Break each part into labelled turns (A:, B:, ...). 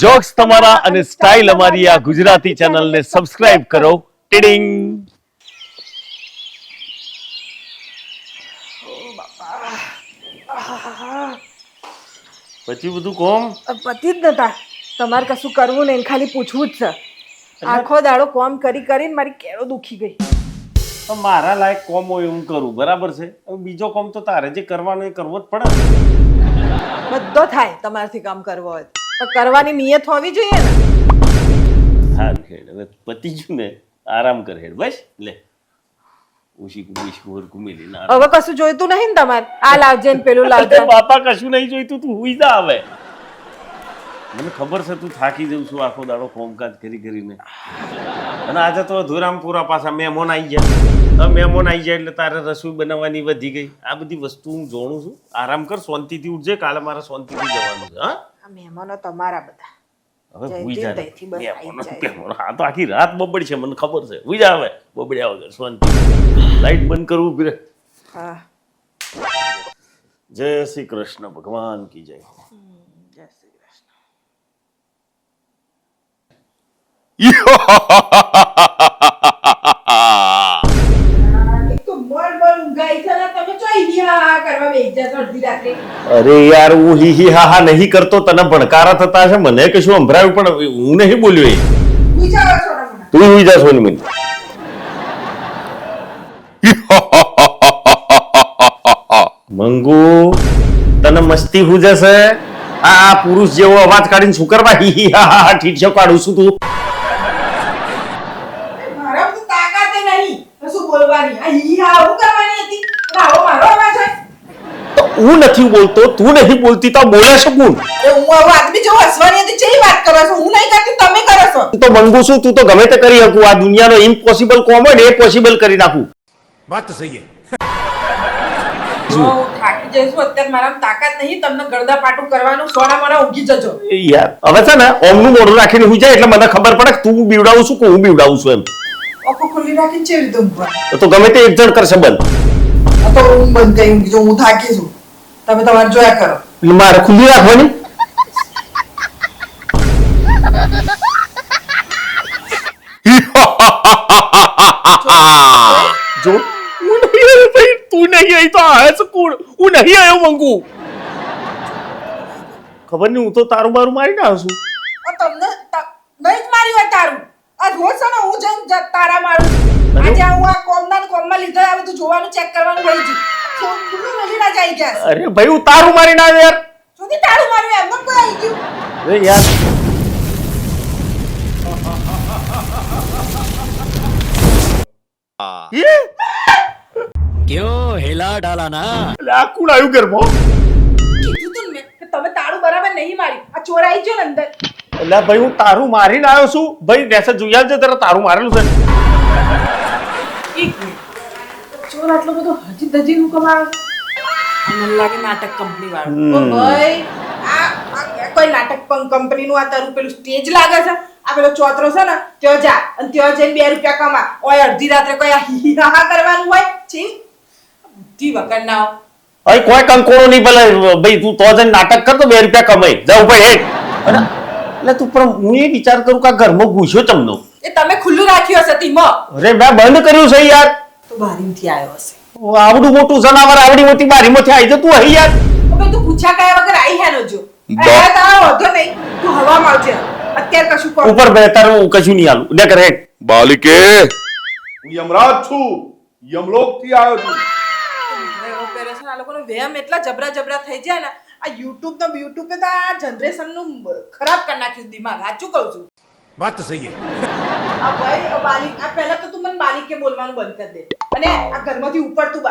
A: Jokes તમારા અને style અમારી આ ગુજરાતી ચેનલને સબસ્ક્રાઇબ કરો. ટીડિંગ. પછી બધું કોમ?
B: પતિ જ નતા. તમારે કશું કરવું નહીં ખાલી પૂછવું જ છે. આખો દાડો કોમ કરી કરીને મારી કેળો દુખી ગઈ.
A: મારા લાયક કોમ હોય હું કરું બરાબર છે? બીજો કોમ તો તારે જે કરવાનો એ કરવો જ પડે.
B: બધો થાય તમારાથી કામ કરવો હોય. પણ કરવાની નિયત હોવી જોઈએ ને?
A: હા હેડ. હવે પતી ગયું ને આરામ કર હેડ. બસ લે. ઉશી કુમી શોર કુમી લે ના.
B: હવે કશું જોઈતું નહીં ને તમારે? આ લાવજે ને પેલું લાવજે.
A: બાપા કશું નહીં જોઈતું તું હુઈ જા હવે. મને ખબર છે તું થાકી જઉં છું આખો દાડો કામકાજ કરી કરીને. અને આજે તો ધોરામપુરા પાછા મહેમાન આવી ગયા. મહેમાન આવી જાય એટલે તારે રસોઈ બનાવવાની વધી ગઈ. આ બધી વસ્તુ હું જોણું છું. આરામ કર શાંતિથી ઉઠજે. કાલે મારે શાંતિથી જવાનું છે હા?
B: આ મહેમાનો તમારા બધા.
A: હવે હુઈ જા ને.
B: બસ આઈ
A: મહેમાનો,
B: જાય.
A: મહેમાનો. આ તો આખી રાત બબડ છે મને ખબર છે. હુઈ જા હવે બબડ્યા વગર શાંતિ. લાઈટ બંધ કરવું ઊભી રહે.
B: હા.
A: જય શ્રી કૃષ્ણ ભગવાન કી જય.
B: જય શ્રી કૃષ્ણ.
A: અરે યાર હું હી હી હા હા નહીં કરતો તને ભણકારા થતા છે મને કશું સંભળાયું પણ હું નહીં બોલ્યો તું હુઈ જા સોની મને. મંગુ તને મસ્તી હું જશે? આ પુરુષ જેવો અવાજ કાઢીને શું કરવા? હી હી હા હા ઠીક છે કાઢું છું તું.
B: મારા તો તાકાતે નહીં. શું બોલવાની. આ હી હા હું કરવાની હતી? મારો
A: હું નથી બોલતો તું નહીં બોલતી તો બોલે છે કોણ?
B: એ હું આવો આદમી જેવો હસવાની હતી ચેવી વાત કરો છો? હું નહીં કરતી તમે કરો છો?
A: તું તો મંગુ છું તું તો ગમે તે કરી શકું. આ દુનિયાનો ઇમ્પોસિબલ કોમ હોય એ પોસિબલ કરી નાખું.
C: વાત સહી है
B: થાકી જઈશું અત્યારે મારામાં તાકાત નહીં તમને ગળદા પાટું કરવાનું સોના મોના ઊંઘી જજો.
A: યાર હવે છે ને ઓમનું મોઢું રાખીને હું જાય એટલે મને ખબર પડે કે તું બીવડાવું છું કે હું બીવડાવું છું એમ.
B: ઓકો ખુલ્લી રાખીને
A: તો ગમે તે એક જણ કરશે બંધ
B: તો હું બંધ કરી હું થાકી છું. તમે તમારે જોયા કરો.
A: મારે ખુલ્લી રાખવાની? જો. હું નહીં આવ્યો ભાઈ તું નહીં આવી તો આ કોણ? હું નહીં આવ્યો મંગુ. ખબર નહીં હું તો તારું બારું મારી ના છું.
B: તમને નહીં જ મારી હોય તારું. આ રોજ છે ને હું જઈને જ તારા મારું આજે હું આ કોમના કોમમાં લીધા આ બધું જોવાનું ચેક કરવાનું રહી ગયું.
A: અરે ભાઈ હું તારું મારી ના યાર.
B: સુધી તારું મારું એમ પણ કોઈ આવી ગયું?
A: અરે યાર.
D: ક્યો હેલા ડાલા ના
A: એટલે આ કુણ આવ્યું
B: કીધું તું મેં કે તમે તારું બરાબર નહીં મારી આ ચોરાઈ ગયો અંદર.
A: એટલે ભાઈ હું તારું મારીને આવ્યો છું. ભાઈ નેસે જોયા છે તારા તારું મારેલું છે.
B: એક મિનિટ. ચોર આટલો બધો દજી નું કમાવ મને લાગે નાટક કંપની વાળું. ભાઈ આ આ કોઈ નાટક કંપની નું આ તારું પેલું સ્ટેજ લાગે છે? આ પેલો ચોતરો છે ને ત્યાં જા અને ત્યાં જઈને બે રૂપિયા કમા. ઓય અડધી રાત્રે કોઈ આ હી હા હા કરવાનું હોય? છી. બુદ્ધિ વગર ના
A: અરે કોઈ કંકોડો નહીં ભલે ભાઈ તું તો જઈને નાટક કર તો બે રૂપિયા કમાઈ. જાવ ભાઈ હેઠ અને એટલે તું પણ હું એ વિચાર કરું કે આ ઘરમાં ઘૂસ્યો તમનો
B: એ તમે ખુલ્લું રાખ્યું હશે તીમાં.
A: અરે મેં બંધ કર્યું છે યાર.
B: બારીમથી આવ્યો હશે.
A: આવડું મોટું જનાવર આવડી મોટી બારીમાંથી આવી જતું હઈ યાર
B: હવે તું પૂછા કયા વગર આઈ હેનો જો અરે તારો વધો નહીં. તું હવા આવજે અત્યારે કશું કહો
A: ઉપર તારું કશું નહીં આલું લે કરે
E: બાલિકે
F: હું યમરાજ છું. યમલોકથી આવ્યો છું.
B: એવો આ લોકોનો વહેમ એટલા જબરા જબરા થઈ જાય ને આ યુટ્યુબ તો યુટ્યુબે તો આ જનરેશનનું ખરાબ કરી નાખ્યું છે દિમાગ. સાચું કહું છું.
C: વાત તો સહી છે
B: આ ભાઈ આ આ પહેલા તો તું બાલિકે બોલવાનું બંધ કરી દે. અને આ ઘરમાંથી ઉપર તું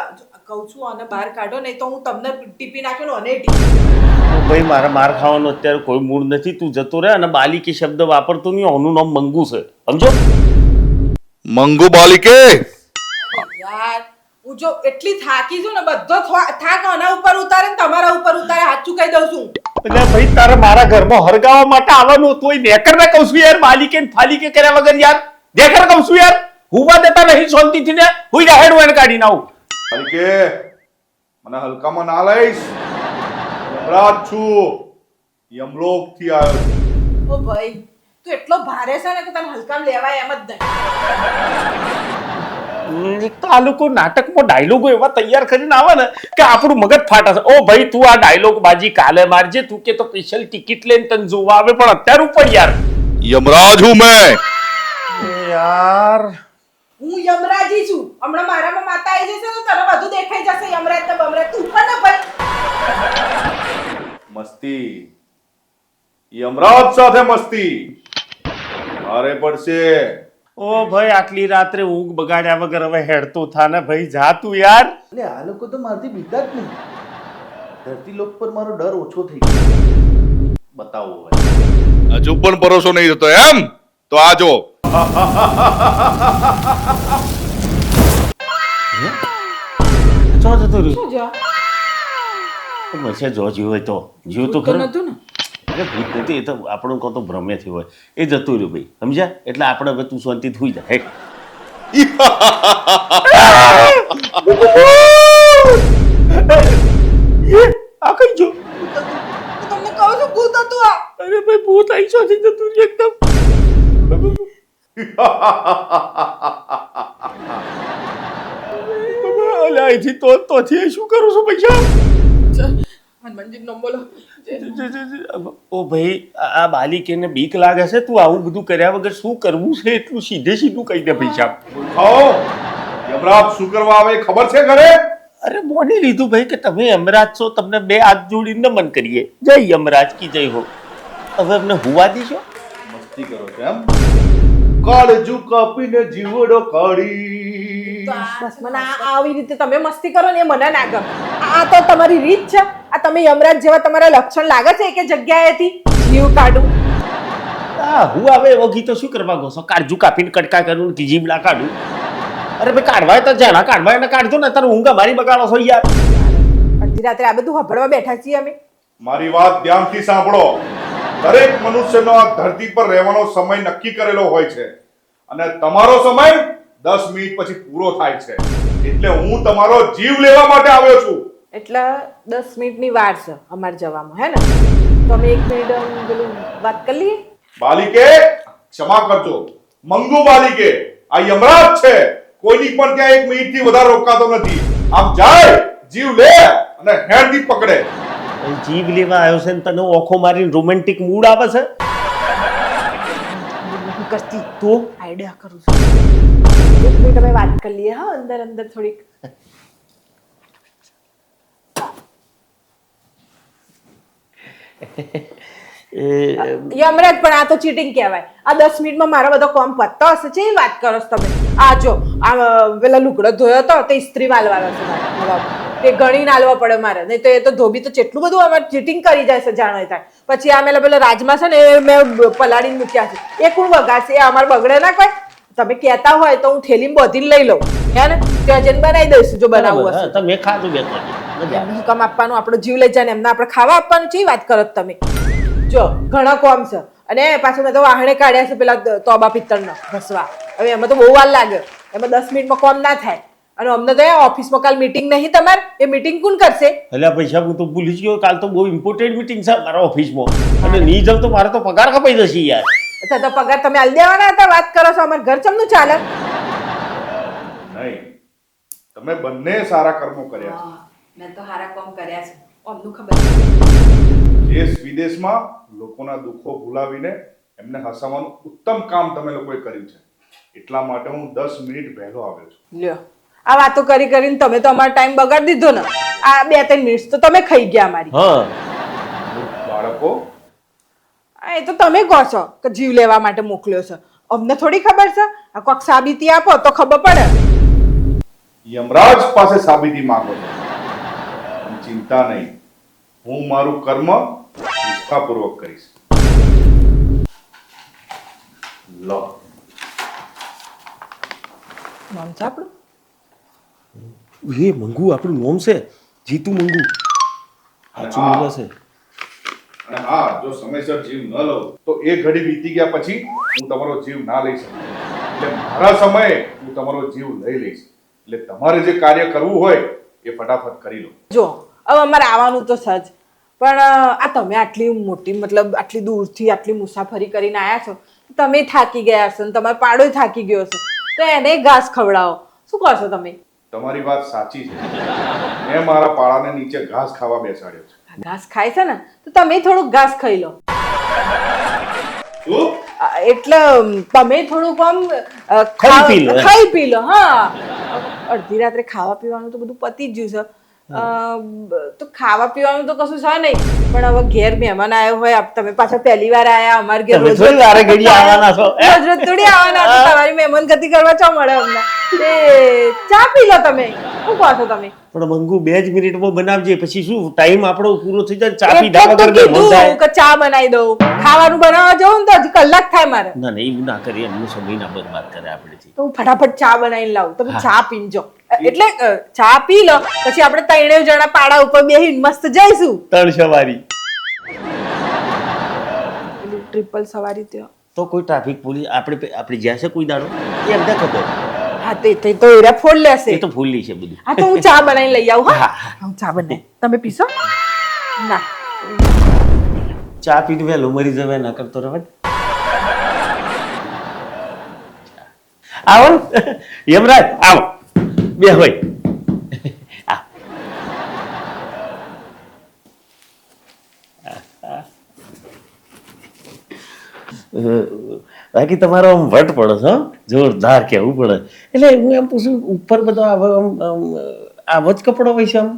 B: કહું છું અને બહાર કાઢો નહીં તો હું તમને ટીપી નાખ્યો અને ટીપી
A: ભાઈ મારા માર ખાવાનો અત્યારે કોઈ મૂડ નથી. તું જતો રહે અને બાલિકી શબ્દ વાપરતો નહીં. ઓનું નામ મંગુ છે. સમજો?
E: મંગુ બાલિકે?
B: યાર હું જો એટલી થાકી છું ને બધો થાક આના ઉપર ઉતારે ને તમારા ઉપર ઉતારે હાચું કહી દઉં છું.
A: એટલે ભાઈ તારે મારા ઘરમાં હરગાવા માટે આવવાનું તોય નેકર ને કહું છું યાર માલિકે ફાલિકે કર્યા વગર યાર. નેકર કહું છું યાર. હુવા દેતા નહીં શાંતિથી ને હુઈ જા હેડું એને કાઢી નાવું
F: હલકે મને હલકામાં ના લઈશ. અપરાધ છું. યમલોકથી આવ્યો છું.
B: ઓ ભાઈ તું એટલો ભારે છે ને કે તને હલકામ લેવાય એમ જ નહીં.
A: આ લોકો નાટકમાં ડાયલોગો એવા તૈયાર કરીને આવે ને કે આપણું મગજ ફાટાશે ઓ ભાઈ તું આ ડાયલોગ બાજી કાલે મારજે તું કે તો સ્પેશિયલ ટિકિટ લઈને તને જોવા આવે પણ અત્યારે ઉપર યાર.
E: યમરાજ હું મેં?
A: યાર.
B: હું યમરાજી છું. હમણાં મારામાં માતા આવી જશે તો તને બધું દેખાઈ જશે. યમરાજ ને બમરાજ તું પણ ને ભાઈ.
F: મસ્તી. યમરાજ સાથે મસ્તી. મારે પડશે.
A: ઓ ભાઈ આટલી રાત્રે ઊંઘ બગાડ્યા વગર હવે હેડતો થા ને ભાઈ. જા તું યાર.
D: એટલે આ લોકો તો મારથી બીતા જ નહીં. ધરતી લોક પર મારો ડર ઓછો થઈ ગયો. બતાવો
E: હજુ પણ ભરોસો નહીં થતો એમ? તો આ જો
A: જતો રહ્યો.
B: શું જો
A: મસે જો જીવ હોય તો. જીવ તો ખરું.
B: નતું ને?
A: અરે ભૂત નથી એ તો આપણું કહો તો ભ્રમેથી હોય. એ જતું રહ્યું ભાઈ સમજ્યા? એટલે આપણે હવે તું શાંતિ થઈ જા હેટ આ કઈ જો
B: તમને કહું છું ભૂત હતું આ.
A: અરે ભાઈ ભૂત આઈ છો જતું રહ્યું એકદમ. અલે અહીંથી તો અહીં શું કરું છું પૈસા?
B: હનુમાનજી નો બોલો.
A: ઓ ભાઈ આ બાલિકેને બીક લાગે છે તું આવું બધું કર્યા વગર શું કરવું છે? એટલું સીધે સીધું કહી દે પૈસા.
F: ખાઓ. યમરાજ શું કરવા આવે ખબર છે ઘરે?
A: અરે મોની લીધું ભાઈ કે તમે યમરાજ છો તમને બે હાથ જોડીને નમન કરીએ. જય યમરાજ કી જય હો. હવે અમને હુવા દીશો?
F: મસ્તી કરો છો એમ? કાળજુ કાપીને જીવડો કાઢી.
B: બસ મને આ આવી રીતે તમે મસ્તી કરો ને એ મને ના ગમે. આ તો તમારી રીત છે. આ તમે યમરાજ જેવા તમારા લક્ષણ લાગે છે કે જગ્યાએથી? જીવ કાઢું
A: આ હું આવે એવો ગીતો શું કરવા ગો છો? કાળજુ કાપીને કટકા કરું કે જીબડા કાઢું. અરે ભાઈ કાઢવાય તો જાણા કાઢવા ને કાઢજો ને તારું ઊંઘા મારી બગાડો છો યાર.
B: અડધી રાત્રે આ બધું હભળવા બેઠા છીએ અમે.
F: મારી વાત ધ્યાનથી સાંભળો. દરેક મનુષ્યનો આ ધરતી પર રહેવાનો સમય નક્કી કરેલો હોય છે. અને તમારો સમય દસ મિનિટ પછી પૂરો થાય છે. એટલે હું તમારો જીવ લેવા માટે આવ્યો છું.
B: એટલે દસ મિનિટની વાર છે અમારે જવામાં હે ને? તમે એક મિનિટ પેલું વાત કરી લઈએ?
F: બાલિકે ક્ષમા કરજો. મંગુ બાલિકે આ યમરાજ છે. કોઈની પણ ત્યાં એક મિનિટથી વધારે રોકાતો નથી. આમ જાય જીવ લે અને હેન્ડથી પકડે.
A: જીભ લેવા આવ્યો છે ને તને ઓખો મારીને રોમેન્ટિક મૂડ આવે છે?
B: કરતી
A: તો?
B: આઈડિયા કરું છું. એક મિનિટ અમે વાત કરી લઈએ હા અંદર અંદર થોડીક.
A: એ
B: યમરાજ પણ આ તો ચીટિંગ કહેવાય. આ દસ મિનિટમાં મારો બધો કોમ પતતો હશે. છે વાત કરો છો તમે? આ જો આ પેલા લુગડો ધોયો હતો તે ઇસ્ત્રી વાલવાનો છે. તે ગણીને નાલવા પડે મારે. નહીં તો એ તો ધોબી તો કેટલું બધું અમારે ચીટિંગ કરી જાય છે જાણે થાય પછી આ મેં પેલા રાજમા છે ને એ મેં પલાળીને મૂક્યા છે. એ કોણ વગાડશે? એ અમારે બગડે ના કોઈ? તમે કહેતા હોય તો હું થેલીમાં બધીને લઈ લઉં. હે ને? ત્યાં જઈને બનાવી દઈશું જો બનાવવું હશે.
A: તમે ખાધું બે
B: હુકમ આપવાનું? આપણો જીવ લઈ જાય ને એમને આપણે ખાવા આપવાનું છે વાત કરો તમે? જો ઘણા કોમ છે. અને પાછું મેં તો વાહણે કાઢ્યા છે પેલા તોબા પિત્તળનો ઘસવા. હવે એમાં તો બહુ વાર લાગે. એમાં દસ મિનિટમાં કોમ ના થાય. અને અમને તો ઓફિસમાં કાલ મીટિંગ નહીં તમારે? એ મીટિંગ કોણ કરશે?
A: એટલે પૈસા હું તો ભૂલી જ ગયો કાલ તો બહુ ઇમ્પોર્ટન્ટ મીટિંગ છે મારા ઓફિસમાં. અને નહીં જાઉં તો મારે તો પગાર કપાઈ જશે યાર.
B: અચ્છા તો પગાર તમે આલ દેવાના હતા વાત કરો છો અમારે ઘર ચમનું ચાલે?
F: નહીં તમે બંને સારા કર્મો કર્યા
B: મેં તો સારા કામ કર્યા છે. અમને ખબર
F: દેશ વિદેશમાં લોકોના દુઃખો ભૂલાવીને એમને હસાવવાનું ઉત્તમ કામ તમે લોકોએ કર્યું છે. એટલા માટે હું દસ મિનિટ વહેલો આવ્યો છું.
B: લ્યો. આ વાતો કરી કરીને તમે તો અમારો ટાઈમ બગાડી દીધો ને. આ બે ત્રણ મિનિટ તો તમે ખાઈ ગયા અમારી
A: હા.
F: બાળકો.
B: એ તો તમે કહો છો કે જીવ લેવા માટે મોકલ્યો છે. અમને થોડી ખબર છે? આ કોક સાબિતી આપો તો ખબર પડે.
F: યમરાજ પાસે સાબિતી માંગો છો. ચિંતા નહીં. હું મારું કર્મ નિષ્ઠાપૂર્વક કરીશ. લો.
B: નામ છે આપણું
A: એ મંગુ આપણું નોમ છે જીતુ મંગુ સાચું. બોલે છે
F: અને હા જો સમયસર જીવ ન લઉં તો એ ઘડી વીતી ગયા પછી હું તમારો જીવ ના લઈ શકું એટલે મારા સમયે હું તમારો જીવ લઈ લઈશ એટલે તમારે જે કાર્ય કરવું હોય એ ફટાફટ કરી લો
B: જો હવે અમારે આવવાનું તો સજ પણ આ તમે આટલી મોટી મતલબ આટલી દૂરથી આટલી મુસાફરી કરીને આવ્યા છો તમે થાકી ગયા હશો ને તમારો પાડો થાકી ગયો હશે. તો એને ઘાસ ખવડાવો. શું કહો છો તમે?
F: તમારી વાત સાચી છે. મેં મારા પાળાને નીચે ઘાસ ખાવા બેસાડ્યો છે.
B: ઘાસ ખાય છે ને તો તમે થોડુંક ઘાસ ખાઈ લો. એટલે તમે થોડુંક આમ
A: ખાઈ પી લો,
B: ખાઈ પી લો હા. અડધી રાત્રે ખાવા પીવાનું તો બધું પતી જ ગયું છે તો ખાવા પીવાનું તો કશું છે નહીં. પણ હવે ઘેર મહેમાન આવ્યો હોય તમે પાછા પહેલી વાર આયા અમાર ઘેર
A: રોજ
B: રોજ
A: થોડી આવવાના છો,
B: રોજ રોજ થોડી આવવાના છો તમારી મહેમાન ગતિ કરવા ચો મળે અમને? એ ચા પી લો તમે. શું કહો છો તમે?
A: પણ મંગુ બે જ મિનિટમાં બનાવજે. પછી શું ટાઈમ આપણો પૂરો થઈ જાય ચા
B: પી
A: દાવા બે
B: કીધું કે ચા બનાવી દઉં. ખાવાનું બનાવવા જવું ને તો હજી કલાક થાય મારે.
A: ના ના એવું ના કરીએ. એમનો સમય ના બરબાદ કરે આપણેથી
B: તો હું ફટાફટ ચા બનાવીને લાવું. તમે ચા પીજો એટલે ચા પી લો પછી આપણે ત્રણેય જણા પાડા ઉપર બેહીને મસ્ત જઈશું.
A: ત્રણ સવારી.
B: પેલું ટ્રિપલ સવારી ત્યાં.
A: તો કોઈ ટ્રાફિક પોલીસ આપણે આપણે જ્યાં છે કોઈ દાડો? એ અમને ખબર.
B: હા તે તે તો એરા ફોડ લેશે.
A: એ તો ફૂલી છે બધું.
B: હા તો હું ચા બનાવીને લઈ આવું હા?
A: હા.
B: ચા બને તમે પીશો? ના.
A: ચા પીને વેલો મરી જવે ના કરતો રહે આવો. યમરાજ આવો. બે હોય આવ. અ, બાકી તમારો આમ વટ પડે છે જોરદાર કહેવું પડે. એટલે હું એમ પૂછું ઉપર બધો આવો આમ આવો જ કપડો હોય છે આમ?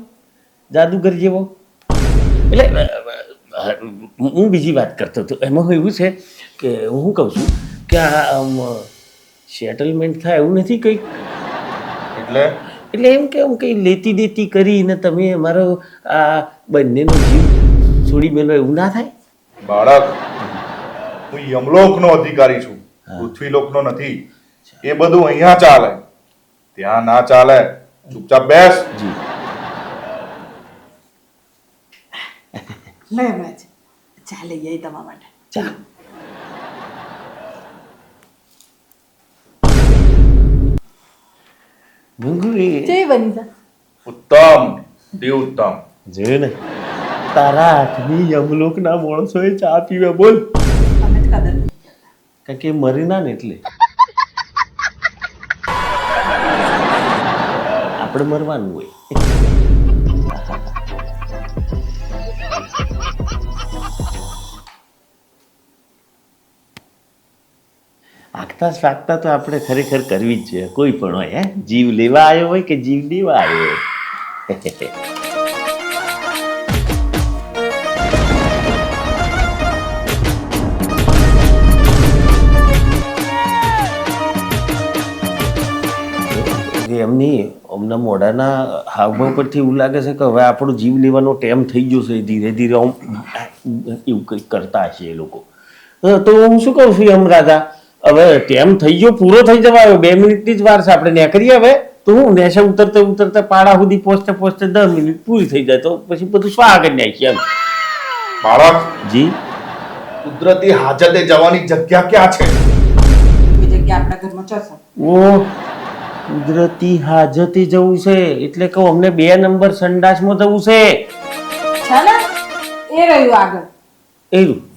A: જાદુગર જેવો? એટલે હું બીજી વાત કરતો હતો. એમાં એવું છે કે હું કહું છું કે આ આમ સેટલમેન્ટ થાય એવું નથી કંઈક?
F: એટલે?
A: એટલે એમ કે આમ કંઈ લેતી દેતી કરીને તમે અમારો આ બંનેનો જીવ છોડી મેલો એવું ના થાય?
F: બાળક. હું યમલોકનો અધિકારી છું. પૃથ્વીલોકનો નથી. એ બધું અહીંયા ચાલે. ત્યાં ના ચાલે. ચૂપચાપ બેસ.
A: જી.
B: લે મહારાજ ચા લઈ આવી તમારા માટે. ચાલો. બની જા
F: ઉત્તમ. અતિ ઉત્તમ.
A: જે ને? તારા હાથની યમલોક ના માણસોએ ચા પીવે બોલ. કારણ કે એ ના એટલે. આપણે મરવાનું હોય. આગતા સ્વાગતા તો આપણે ખરેખર કરવી જ જોઈએ. કોઈ પણ હોય, હે? જીવ લેવા આવ્યો હોય કે જીવ દેવા આવ્યો હોય? એમની અમને મોઢાના હાવભાવ પરથી એવું લાગે છે કે હવે આપણો જીવ લેવાનો ટેમ થઈ ગયો છે ધીરે ધીરે આમ એવું કંઈક કરતા હશે એ લોકો. તો હું શું કહું છું એમ રાધા? હવે ટેમ થઈ ગયો પૂરો થઈ જવા આવ્યો. બે મિનિટની જ વાર છે આપણે નીકળીએ હવે. તો હું નેસે ઉતરતે ઉતરતે પાડા સુધી પહોંચતે પહોંચતે દસ મિનિટ પૂરી થઈ જાય. તો પછી બધું સ્વાગત નાખીએ એમ?
F: બાળક
A: જી?
F: કુદરતી હાજતે જવાની જગ્યા ક્યાં છે?
B: જગ્યા આપણા ઘરમાં ચસો
A: ઓ કુદરતી હાજતે જવું છે. એટલે કહું અમને બે નંબર સંડાસમાં જવું છે.
B: છે ને એ રહ્યું આગળ. એ રહ્યું.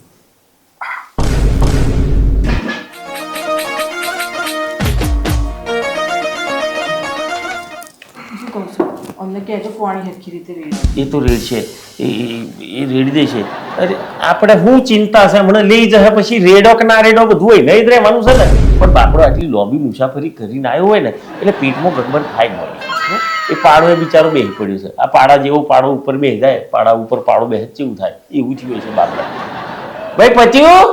B: અમને કહેજો પાણી હરખી રીતે રેડ.
A: એ તો રેડ છે. એ એ- એ રેડી દે છે. અરે આપણે શું ચિંતા છે? હમણાં લઈ જશે પછી રેડો કે ના રેડો બધું હોય નહીં રહેવાનું છે ને. પણ બાપડો આટલી લાંબી મુસાફરી કરીને આવ્યો હોય ને, એટલે પેટમાં ગડબડ થાય મળે એ પાડો એ બિચારો બેહી પડ્યો છે. આ પાડા જેવો પાડો ઉપર બેહી જાય, પાડા ઉપર પાડો બેહે કેવું થાય? એવું થયું છે બાપડા. ભાઈ પચ્યું?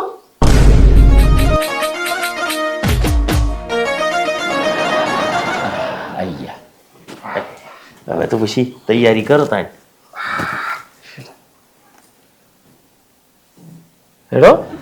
A: હવે તો પછી તૈયારી કરો તાણ હેડો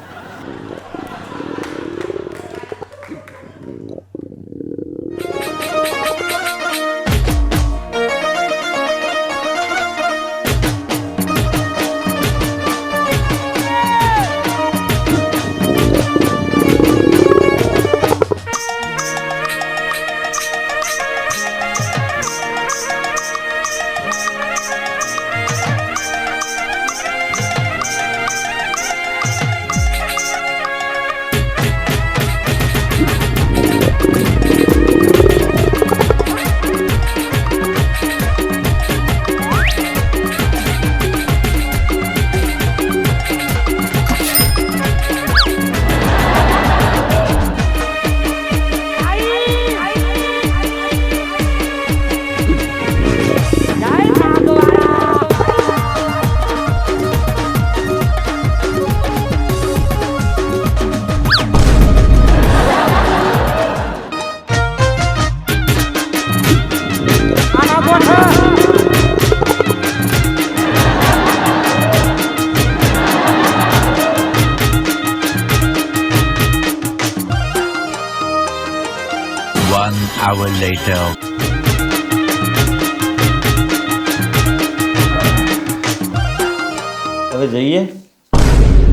A: હવે જઈએ?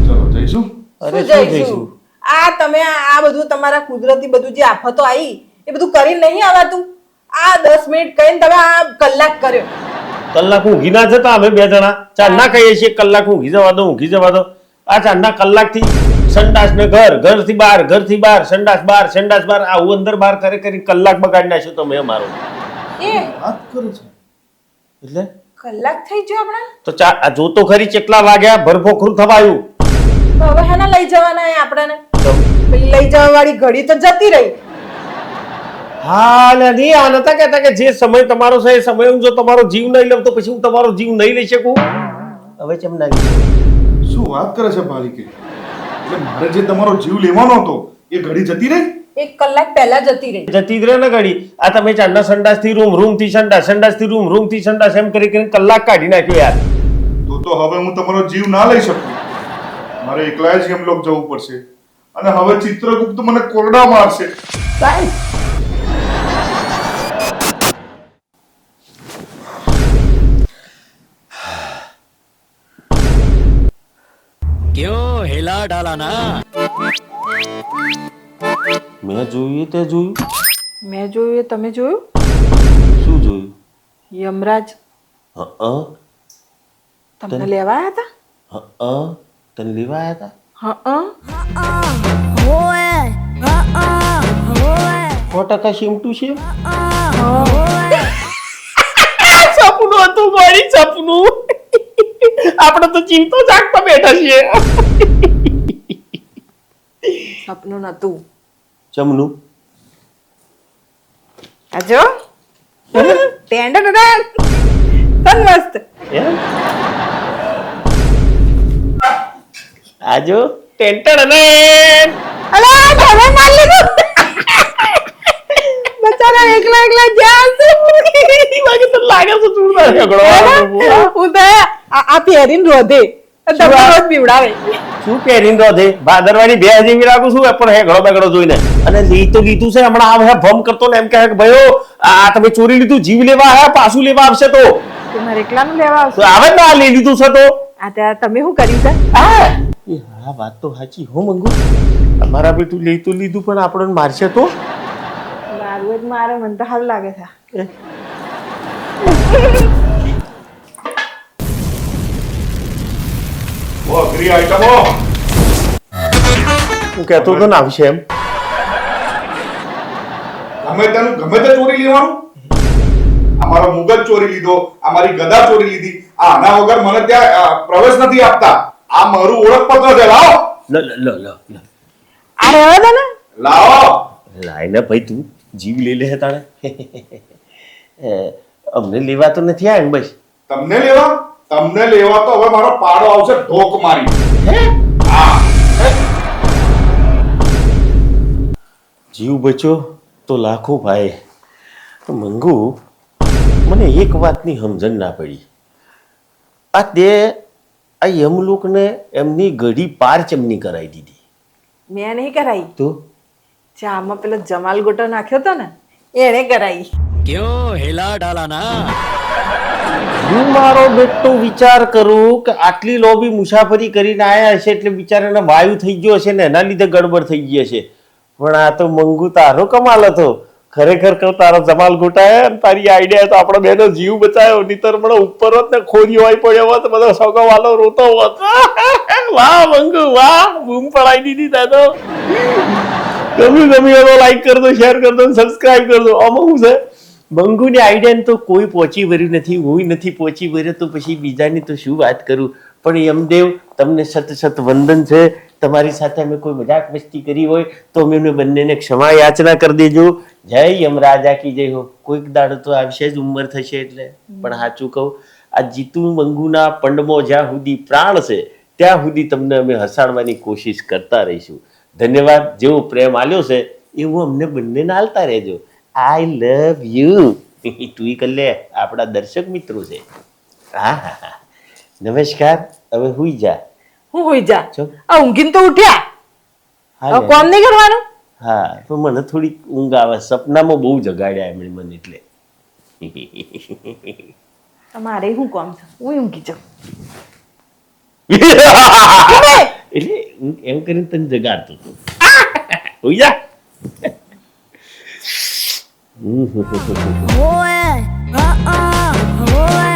F: ચલો જઈશું?
A: અરે
B: શું જઈશું? આ તમે આ બધું તમારા કુદરતી બધું જે આફતો આવી એ બધું કરી નહીં આવાતું. આ 10 મિનિટ કહીને તમે આ કલાક કર્યો.
A: કલાક ઊંઘી ના જતા અમે બે જણા. ચાંદના કહીએ છીએ કલાક ઊંઘી જવા દો ઊંઘી જવા દો. આ ચાંદના કલાકથી સંડાસ ને ઘર ઘરથી બહાર ઘરથી બહાર સંડાસ બહાર સંડાસ બહાર આવું અંદર બહાર કરે કરી કલાક બગાડી નાખ્યો તમે અમારો.
B: એ.
D: વાત કરે છે.
A: એટલે?
B: કલાક થઈ ગયો આપણા
A: તો ચા આ જો તો ખરી કેટલા વાગ્યા ભરભોખરું થવાયું.
B: તો હવે હેના લઈ જવાના હે આપણને. પેલી લઈ જવા વાળી ઘડી તો જતી રહી.
A: હા ને નહીં આ નતા કહેતા કે જે સમય તમારો છે એ સમય હું જો તમારો જીવ નહીં લઉં તો પછી હું તમારો જીવ નહીં લઈ શકું? હવે કેમ ના
F: શું વાત કરે છે બાલિકે એટલે મારે જે તમારો જીવ લેવાનો હતો એ ઘડી જતી રહી?
B: એક કલાક પહેલા જતી રહી.
A: જતી જ રહે ને ઘડી. આ તમે ચાંદના સંડાસથી રૂમ રૂમથી સંડા સંડાસથી રૂમ રૂમથી સંડા એમ કરી કરીને કલાક કાઢી નાખ્યો યાર.
F: તો તો હવે હું તમારો જીવ ના લઈ શકું. મારે એકલા જ એમ લોક જવું પડશે. અને હવે ચિત્રગુપ્ત મને કોરડા મારશે.
G: સાહેબ. ક્યો હેલા ડાલા ના
A: મેં જોયું તે જોયું.
B: મેં જોયું એ તમે જોયું?
A: શું જોયું?
B: યમરાજ.
A: હં
B: તમને લેવા આવ્યા હતા
A: હં તને લેવા આવ્યા હતા સો ટકા શીમટું છે? સપનું હતું મારી સપનું. આપણે તો ચિંતો જાગતા બેઠા છીએ.
B: સપનું નતું.
A: ચમનું
B: આ જો ટેન્ડર તન મસ્ત
A: એમ આજો ટેન્ટર અને
B: અલા તમે માર લીધું બચારા એકલા એકલા જ્યાં
A: વાગે તો લાગે છે જોરદાર ઝઘડો
B: હું તો આ આ પહેરીને રોધે અને તમને
A: શું છે. ભાદરવાની બે જેવી રાખું છું પણ બેગડો જોઈને. અને લી તો લીધું છે હમણાં આ હે ભમ કરતો ને એમ કહે કે ભાઈઓ આ તમે ચોરી લીધું જીવ લેવા પાછું લેવા આવશે તો.
B: તે એકલાનું લેવા આવશે.
A: આવે ને આ લઈ લીધું છે તો.
B: આ ત્યાં તમે શું કર્યું છે?
A: હા. એ હા વાત તો સાચી હો મંગુ? અમારા બેટું લઈ તો લીધું પણ આપણને મારશે તો?
B: મારું જ મારે મને તો સારું લાગે છે.
F: અઘરી આઈટમો
A: હું કહેતો તો ને આવશે એમ.
F: ગમે તેનું ગમે તે ચોરી લેવાનું. અમારો મુગટ ચોરી લીધો અમારી ગદા ચોરી લીધી. આ આના વગર મને ત્યાં પ્રવેશ નથી આપતા. આ મારું ઓળખપત્ર છે લાવો.
A: લ લ લ લ અરે
B: આ દે ને?
F: લાવો.
A: લાઈને ભાઈ તું જીવ લઈ લે તાણે. અમને લેવા તો નથી આવ્યા એમ બસ?
F: તમને લેવા? તમને લેવા તો હવે મારો પાડો આવશે ઢોક મારી.
A: જીવ બચ્યો તો લાખો ભાઈ. મંગુ મને એક વાતની સમજણ ના પડી. આ તે આ યમલોકને એમની ગઢી પાર ચમની કરાવી દીધી.
B: મેં નહીં કરાવી
A: તો?
B: ચામાં પેલો જમાલ ગોટો નાખ્યો તો ને એણે
G: કરાવી ક્યો હેલા ડાલાના?
A: હું મારો બેટો વિચાર કરું કે આટલી લોબી મુસાફરી કરીને આવ્યા હશે એટલે બિચારાને વાયુ થઈ ગયો હશે ને એના લીધે ગડબડ થઈ ગઈ હશે. પણ આ તો મંગુ તારો કમાલ હતો. ખરેખર કહું તારો જમાલ ગોટાયા અને તારી આઈડિયા તો આપણો બેનો જીવ બચાયો. નીતર મને ઉપર હોત ને ખોરી હોય પડ્યો હોત બધો સગો વાલો રોતો હોત. વાહ મંગુ, વાહ, બૂમ પડાઈ દીધી તાતો ગમ્યું ગમ્યું. લાઈક કરજો શેર કરજો સબસ્ક્રાઇબ કરજો. આમાં શું છે? બંગુની આઈડિયા તો કોઈ પહોંચી વર્યું નથી, હું નથી પહોંચી વર્યો તો પછી બીજાની તો શું વાત કરું? પણ યમદેવ, તમને સત સત વંદન છે. તમારી સાથે અમે કોઈ મજાક મસ્તી કરી હોય તો અમે એમને બંનેને ક્ષમા યાચના કરી દેજો. જય યમરાજા કી જય હો. કોઈક દાડો તો આવશે જ, ઉંમર થશે એટલે. પણ સાચું કહું, આ જીતુ મંગુના પંડમો જ્યાં સુધી પ્રાણ છે, ત્યાં સુધી તમને અમે હસાડવાની કોશિશ કરતા રહીશું. ધન્યવાદ. જેવો પ્રેમ આલ્યો છે, એવું અમને બંનેને આલતા રહેજો. આઈ લવ યુ તું કર લે આપણા દર્શક મિત્રો છે. હા હા હા નમસ્કાર હવે હુઈ જા.
B: હું હુઈ જા. આ ઊંઘીને તો ઉઠ્યા?
A: હા
B: કોમ નહીં કરવાનું?
A: હા પણ મને થોડીક ઊંઘ આવે. સપનામાં બહુ જગાડ્યા એમણે મને એટલે.
B: તમારે હું કોમ છે? હું ઊંઘી જાઉં.
A: એટલે એમ કરીને તને જગાડતો હતો. હુઈ જા.
H: Угу. Горе! А-а! Горе!